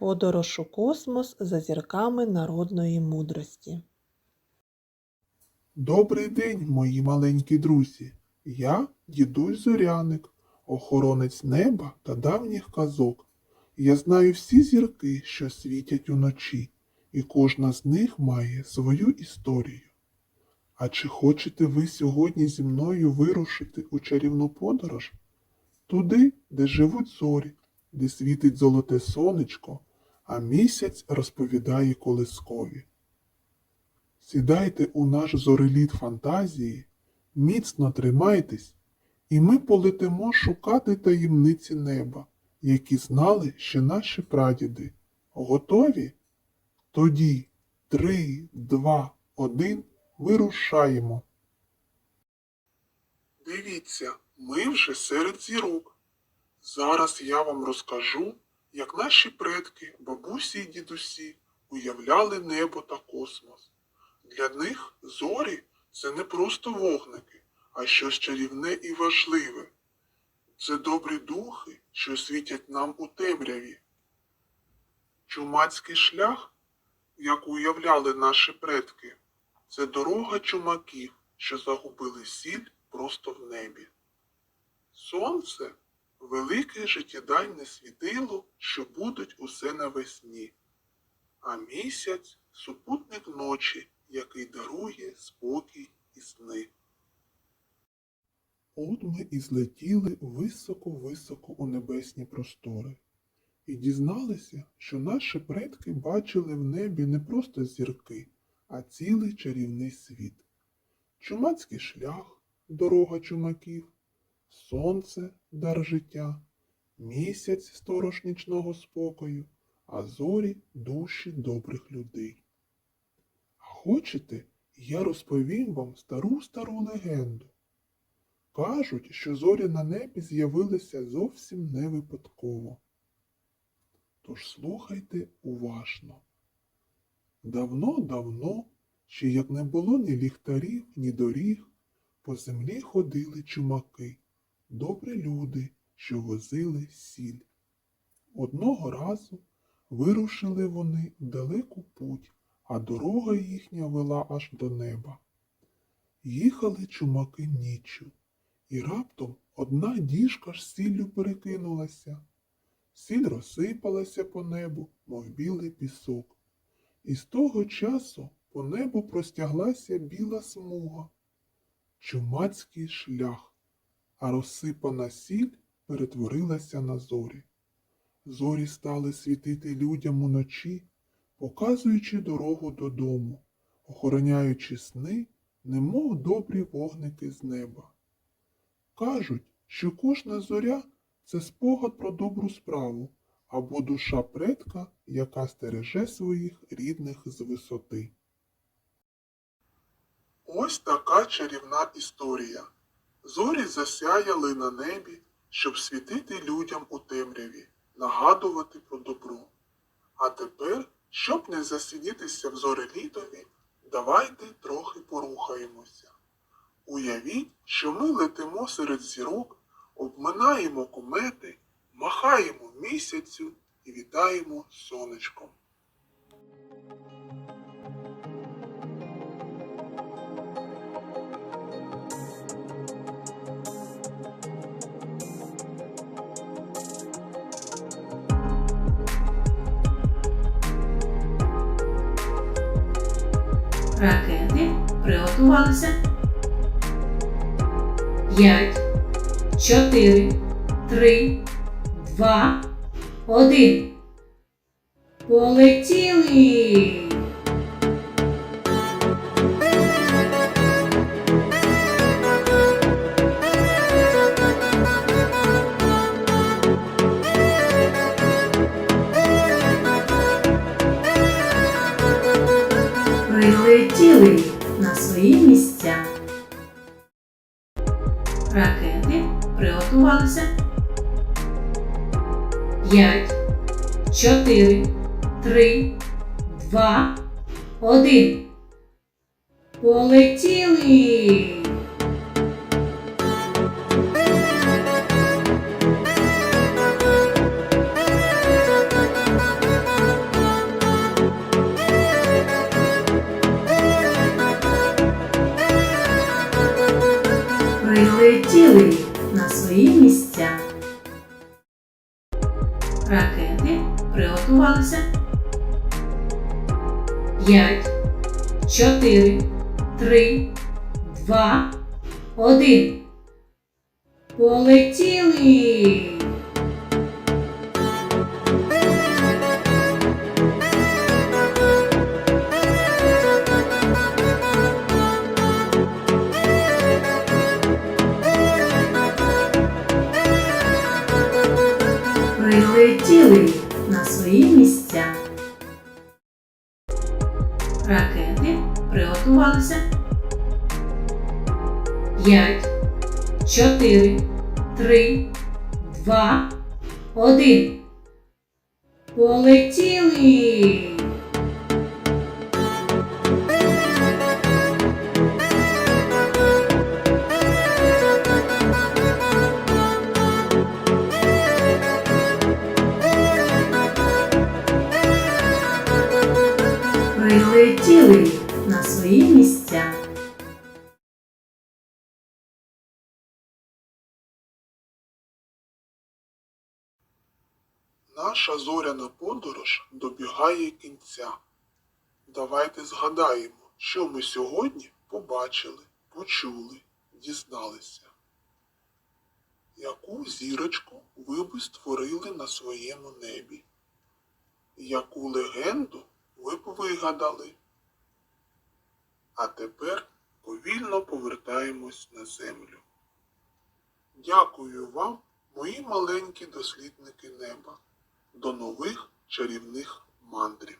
Подорож у космос за зірками народної мудрості. Добрий день, мої маленькі друзі. Я дідусь Зоряник, охоронець неба та давніх казок. Я знаю всі зірки, що світять уночі, і кожна з них має свою історію. А чи хочете ви сьогодні зі мною вирушити у чарівну подорож? Туди, де живуть зорі, де світить золоте сонечко, а місяць розповідає колискові. Сідайте у наш зореліт фантазії, міцно тримайтесь, і ми полетимо шукати таємниці неба, які знали ще наші прадіди. Готові? Тоді три, два, один вирушаємо. Дивіться, ми вже серед зірок. Зараз я вам розкажу, як наші предки, бабусі і дідусі уявляли небо та космос. Для них зорі це не просто вогники, а щось чарівне і важливе. Це добрі духи, що світять нам у темряві. Чумацький шлях, як уявляли наші предки, це дорога чумаків, що загубили сіль просто в небі. Сонце велике життєдайне світило, що будуть усе навесні, а місяць супутник ночі, який дарує спокій і сни. От ми і злетіли високо-високо у небесні простори і дізналися, що наші предки бачили в небі не просто зірки, а цілий чарівний світ. Чумацький шлях, дорога чумаків, сонце дар життя, місяць сторож нічного спокою, а зорі душі добрих людей. А хочете, я розповім вам стару стару легенду. Кажуть, що зорі на небі з'явилися зовсім не випадково. Тож слухайте уважно. Давно-давно, ще як не було ні ліхтарів, ні доріг, по землі ходили чумаки, добрі люди, що возили сіль. Одного разу вирушили вони в далеку путь, а дорога їхня вела аж до неба. Їхали чумаки ніччю, і раптом одна діжка ж сіллю перекинулася. Сіль розсипалася по небу, мов білий пісок. І з того часу по небу простяглася біла смуга, чумацький шлях, а розсипана сіль перетворилася на зорі. Зорі стали світити людям уночі, показуючи дорогу додому, охороняючи сни, немов добрі вогники з неба. Кажуть, що кожна зоря це спогад про добру справу або душа предка, яка стереже своїх рідних з висоти. Ось така чарівна історія. Зорі засяяли на небі, щоб світити людям у темряві, нагадувати про добро. А тепер, щоб не засидітися в зорелітові, давайте трохи порухаємося. Уявіть, що ми летимо серед зірок, обминаємо комети, махаємо місяцю і вітаємо сонечком. Ракети приготувалися. П'ять, чотири, три, два, один. Полетіли! Ракети приготувалися. П'ять, чотири, три, два, один. Полетіли! полетіли на свої місця. Ракети приготувалися. 5, 4, 3, 2, 1. Полетіли! Прилетіли на свої місця. Ракети приготувалися. П'ять, чотири, три, два, один. Полетіли! Наша зоряна подорож добігає кінця. Давайте згадаємо, що ми сьогодні побачили, почули, дізналися. Яку зірочку ви б створили на своєму небі? Яку легенду ви б вигадали? А тепер повільно повертаємось на землю. Дякую вам, мої маленькі дослідники неба. До нових чарівних мандрів.